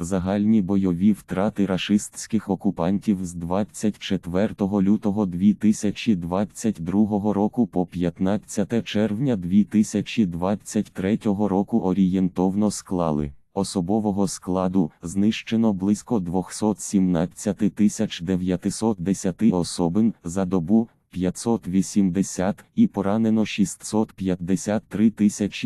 Загальні бойові втрати рашистських окупантів з 24 лютого 2022 року по 15 червня 2023 року орієнтовно склали. Особового складу знищено близько 217 910 особин за добу 580 і поранено 653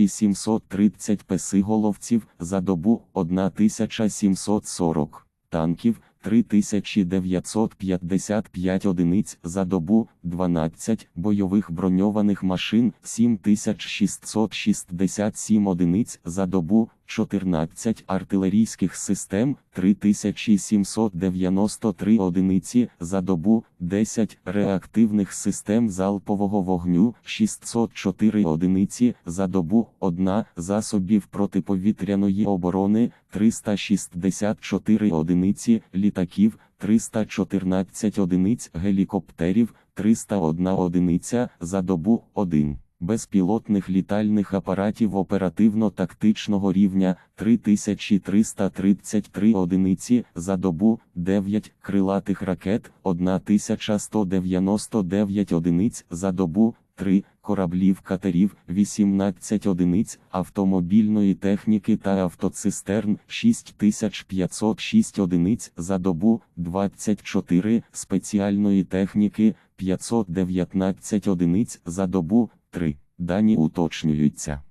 730 песиголовців за добу 1740 танків. 3955 одиниць за добу, 12 бойових броньованих машин, 7667 одиниць за добу, 14 артилерійських систем, 3793 одиниці за добу, 10 реактивних систем залпового вогню, 604 одиниці за добу, 1 засобів протиповітряної оборони, 364 одиниці літаків, 314 одиниць гелікоптерів, 301 одиниця за добу 1. Безпілотних літальних апаратів оперативно-тактичного рівня 3333 одиниці за добу, 9 крилатих ракет, 1199 одиниць за добу, 3 кораблів катерів, 18 одиниць автомобільної техніки та автоцистерн, 6506 одиниць за добу, 24 спеціальної техніки, 519 одиниць за добу, 3. Дані уточнюються.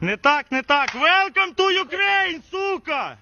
Не так, не так. Welcome to Ukraine, сука!